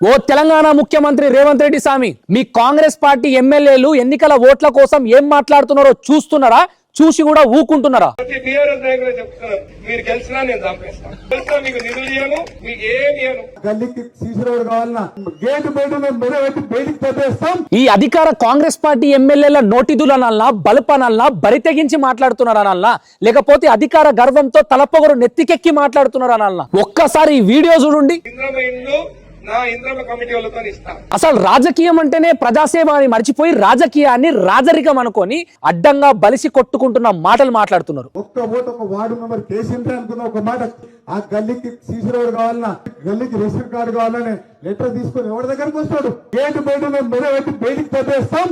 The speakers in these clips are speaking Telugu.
ఓ తెలంగాణ ముఖ్యమంత్రి రేవంత్ రెడ్డి స్వామి మీ కాంగ్రెస్ పార్టీ ఎమ్మెల్యేలు ఎన్నికల ఓట్ల కోసం ఏం మాట్లాడుతున్నారో చూస్తున్నారా? చూసి కూడా ఊకుంటున్నారా? ఈ అధికార కాంగ్రెస్ పార్టీ ఎమ్మెల్యేల నోటిదులనల్లా బలుపనల్లా బరి తెగించి మాట్లాడుతున్నారనల్లా లేకపోతే అధికార గర్వంతో తలపొగరు నెత్తికెక్కి మాట్లాడుతున్నారనల్లా. ఒక్కసారి ఈ వీడియో చూడండి. అసలు రాజకీయం అంటేనే ప్రజాసేవ అని మర్చిపోయి రాజకీయాన్ని రాజరికం అనుకొని అడ్డంగా బలిసి కొట్టుకుంటున్న మాటలు మాట్లాడుతున్నారు. ఒక్క ఓటు ఒక వార్డు మెంబర్ కేసీఆర్ అనుకున్న ఒక మాట ఆ గల్లీకి సీసీ రోడ్ కావాలన్నా గల్లీకి రేషన్ కార్డు కావాలని లెటర్ తీసుకొని ఎవరి దగ్గరకు వస్తాడు? గేట్ బయట మేము బయటికి తెప్పేస్తాం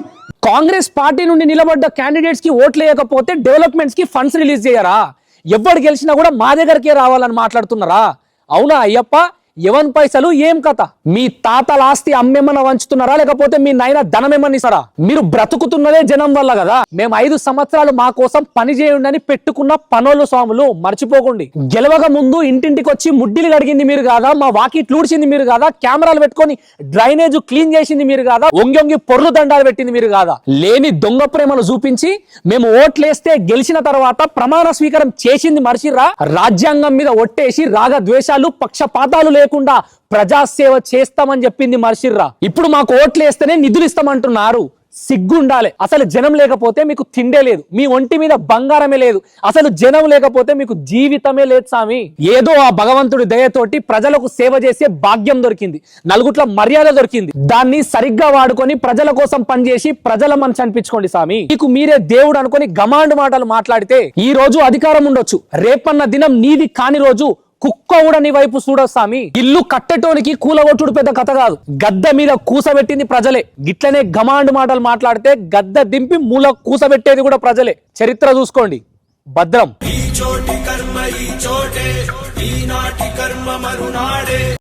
కాంగ్రెస్ పార్టీ నుండి నిలబడ్డ క్యాండిడేట్స్కి ఓట్లు వేయకపోతే డెవలప్మెంట్స్కి ఫండ్స్ రిలీజ్ చేయరా? ఎవరు గెలిచినా కూడా మా దగ్గరికే రావాలని మాట్లాడుతున్నారా? అవునా అయ్యప్ప? ఎవన్ పైసలు ఏం కథ? మీ తాతల ఆస్తి అమ్మేమన్నా వంచుతున్నారా? లేకపోతే మీ నాయన ధనమేమన్నా ఇస్తారా? మీరు బ్రతుకుతున్నదే జనం వల్ల కదా? మేము ఐదు సంవత్సరాలు మా కోసం పని చేయండి అని పెట్టుకున్న పనులు స్వాములు మర్చిపోకండి. గెలవక ముందు ఇంటింటికి వచ్చి ముడ్డిలు కడిగింది మీరు కాదా? మా వాకిట్లు ఊడ్చింది మీరు కాదా? కెమెరాలు పెట్టుకొని డ్రైనేజ్ క్లీన్ చేసింది మీరు కాదా? ఒంగి ఒంగి పొర్లు దండాలు పెట్టింది మీరు కాదా? లేని దొంగ ప్రేమను చూపించి మేము ఓట్లేస్తే గెలిచిన తర్వాత ప్రమాణ స్వీకారం చేసింది మర్చిరా రాజ్యాంగం మీద ఒట్టేసి రాగ ద్వేషాలు పక్షపాతాలు లేకుండా ప్రజాసేవ చేస్తామని చెప్పింది మర్షిర్రా ఇప్పుడు మాకు ఓట్లేస్తేనే నిధులు ఇస్తామంటున్నారు. సిగ్గుండాలి. అసలు జనం లేకపోతే మీకు తిండే లేదు. మీ ఒంటి మీద బంగారమే లేదు. అసలు జనం లేకపోతే మీకు జీవితమే లేదు సామి ఏదో ఆ భగవంతుడి దయతోటి ప్రజలకు సేవ చేసే భాగ్యం దొరికింది. నలుగుట్ల మర్యాద దొరికింది. దాన్ని సరిగ్గా వాడుకొని ప్రజల కోసం పనిచేసి ప్రజల మనసు అనిపించుకోండి సామి మీకు మీరే దేవుడు అనుకొని గమాండ్ మాటలు మాట్లాడితే ఈ రోజు అధికారం ఉండొచ్చు. రేపన్న దినం నీది కాని రోజు కుక్క కూడా నీ వైపు చూడస్తామి ఇల్లు కట్టేటోనికి కూలగొట్టుడు పెద్ద కథ కాదు. గద్ద మీద కూసబెట్టింది ప్రజలే. గిట్లనే గమాండ్ మాటలు మాట్లాడితే గద్ద దింపి మూల కూసబెట్టేది కూడా ప్రజలే. చరిత్ర చూసుకోండి. భద్రం. ఈ చోటి కర్మ ఈ చోటే. ఈనాటి కర్మ మరునాడే.